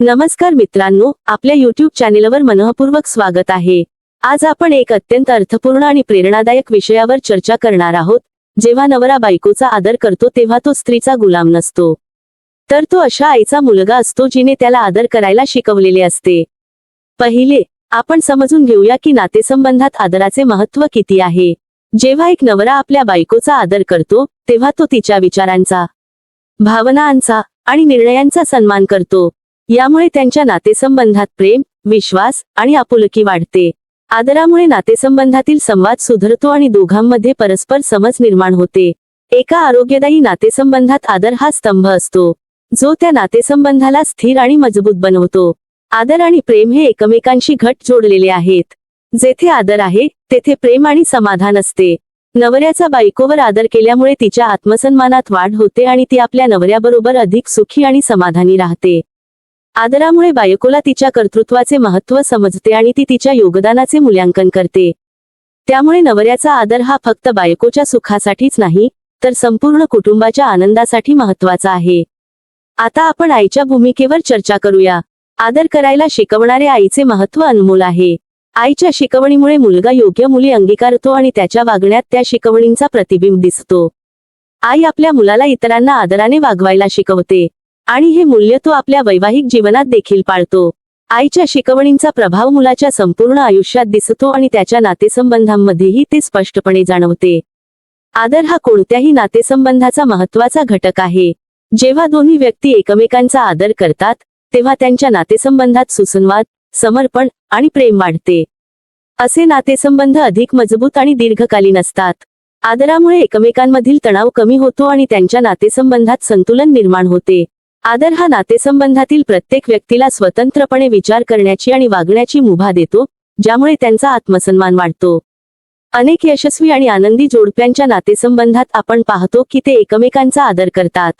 नमस्कार मित्रांनो आपल्या युट्यूब चॅनेलवर मनःपूर्वक स्वागत आहे. आज आपण एक अत्यंत अर्थपूर्ण आणि प्रेरणादायक विषयावर चर्चा करणार आहोत. जेव्हा नवरा बायकोचा आदर करतो तेव्हा तो स्त्रीचा गुलाम नसतो. तर तो अशा आईचा मुलगा असतो जिने त्याला आदर करायला शिकवलेले असते. पहिले आपण समजून घेऊया की नातेसंबंधात आदराचे महत्त्व किती आहे. जेव्हा एक नवरा आपल्या बायकोचा आदर करतो तेव्हा तो तिच्या विचारांचा भावनांचा आणि निर्णयांचा सन्मान करतो. यामुळे त्यांच्या नातेसंबंधात प्रेम विश्वास आणि आपुलकी वाढते. आदरामुळे नातेसंबंधातील संवाद सुधरतो आणि दोघांमध्ये परस्पर समज निर्माण होते. एका आरोग्यदायी नातेसंबंधात आदर हा स्तंभ असतो. जो त्या नातेसंबंधाला स्थिर आणि मजबूत बनवतो. आदर आणि प्रेम हे एकमेकांशी घट जोडलेले आहेत. जेथे आदर आहे तेथे प्रेम आणि समाधान असते. नवऱ्याचा बायकोवर आदर केल्यामुळे तिच्या आत्मसन्मानात वाढ होते आणि ती आपल्या नवऱ्याबरोबर अधिक सुखी आणि समाधानी राहते. आदरामुळे बायकोला तिच्या कर्तृत्वाचे महत्त्व समजते आणि ती तिच्या योगदानाचे मूल्यांकन करते. त्यामुळे नवऱ्याचा आदर हा फक्त बायकोच्या सुखासाठीच नाही तर संपूर्ण कुटुंबाच्या आनंदासाठी महत्त्वाचा आहे. आता आपण आईच्या भूमिकेवर चर्चा करूया. आदर करायला शिकवणारे आईचे महत्त्व अनमोल आहे. आईच्या शिकवणीमुळे मुलगा योग्य मुली अंगीकारतो आणि त्याच्या वागण्यात त्या शिकवणींचा प्रतिबिंब दिसतो. आई आपल्या मुलाला इतरांना आदराने वागवायला शिकवते. आणि हे मूल्य तो आपल्या वैवाहिक जीवनात देखील पाळतो. आईच्या शिकवणींचा प्रभाव मुलाच्या संपूर्ण आयुष्यात दिसतो आणि त्याच्या नातेसंबंधांमध्येही ते स्पष्टपणे जाणवते. आदर हा कोणत्याही नातेसंबंधाचा महत्त्वाचा घटक आहे. जेव्हा दोन्ही व्यक्ती एकमेकांचा आदर करतात तेव्हा त्यांच्या नातेसंबंधात सुसंवाद समर्पण आणि प्रेम वाढते. असे नातेसंबंध अधिक मजबूत आणि दीर्घकालीन असतात. आदरामुळे एकमेकांमधील तणाव कमी होतो आणि त्यांच्या नातेसंबंधात संतुलन निर्माण होते. आदर हा नातेसंबंधातील प्रत्येक व्यक्तीला स्वतंत्रपणे विचार करण्याची आणि वागण्याची मुभा देतो ज्यामुळे त्यांचा आत्मसन्मान वाढतो. अनेक यशस्वी आणि आनंदी जोडप्यांच्या नातेसंबंधात आपण पाहतो की ते एकमेकांचा आदर करतात.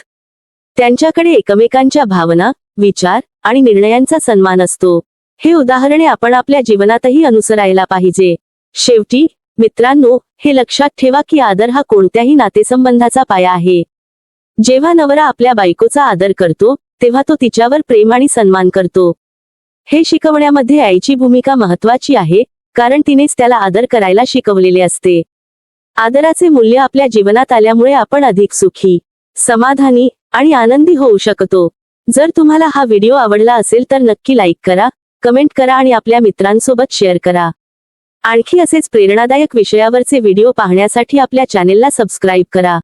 त्यांच्याकडे एकमेकांच्या भावना विचार आणि निर्णयांचा सन्मान असतो. हे उदाहरणे आपण आपल्या जीवनातही अनुसरायला पाहिजे. शेवटी मित्रांनो हे लक्षात ठेवा की आदर हा कोणत्याही नातेसंबंधाचा पाया आहे. जेव्हा नवरा आपल्या बायकोचा आदर करतो तेव्हा तो तिच्यावर प्रेम आणि सन्मान करतो. हे शिकवण्यामध्ये आईची भूमिका महत्वाची आहे कारण तिनेच त्याला आदर करायला शिकवलेले असते. आदराचे मूल्य आपल्या जीवनात आल्यामुळे आपण अधिक सुखी समाधानी आणि आनंदी होऊ शकतो. जर तुम्हाला हा व्हिडिओ आवडला असेल तर नक्की लाईक करा कमेंट करा आणि आपल्या मित्रांसोबत शेअर करा. आणखी असेच प्रेरणादायक विषयावरचे व्हिडिओ पाहण्यासाठी आपल्या चॅनेलला सबस्क्राईब करा.